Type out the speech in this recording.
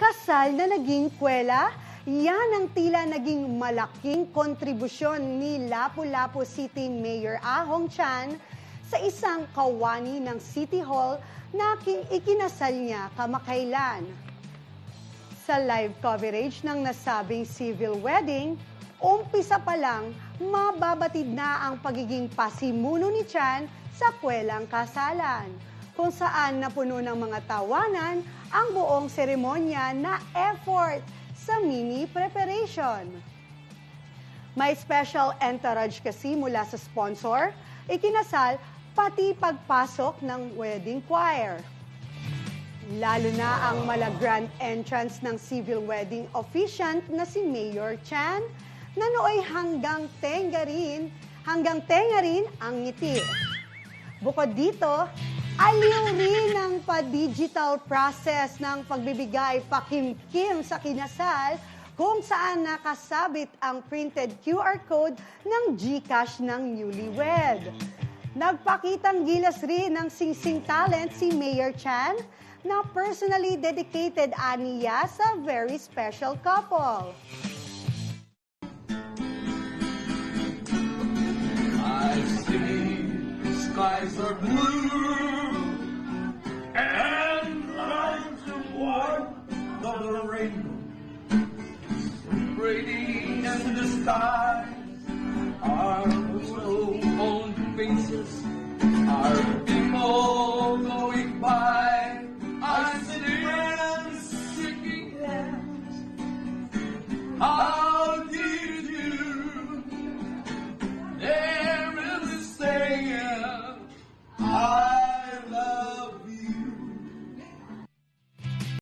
kasal na naging kwela? Yan ang tila naging malaking kontribusyon ni Lapu-Lapu City Mayor Ahong Chan sa isang kawani ng City Hall na ki- ikinasal niya kamakailan. Sa live coverage ng nasabing civil wedding, umpisa pa lang mababatid na ang pagiging pasimuno ni Chan sa kwelang kasalan, kung saan napuno ng mga tawanan ang buong seremonya na effort sa mini preparation. May special entourage kasi mula sa sponsor, ikinasal pati pagpasok ng wedding choir. Lalo na ang mala grand entrance ng civil wedding officiant na si Mayor Chan na nooy hanggang tenga rin, hanggang tenga rin ang ngiti. Bukod dito, aliw rin ang pa-digital process ng pagbibigay pakim-kim sa kinasal kung saan nakasabit ang printed QR code ng GCash ng newlywed. Nagpakitang gilas rin ng singsing talent si Mayor Chan na personally dedicated aniya sa very special couple. I see skies are blue of the rainbow, braiding in the sky, Our snow-boned faces, our people going by, our friends shaking hands.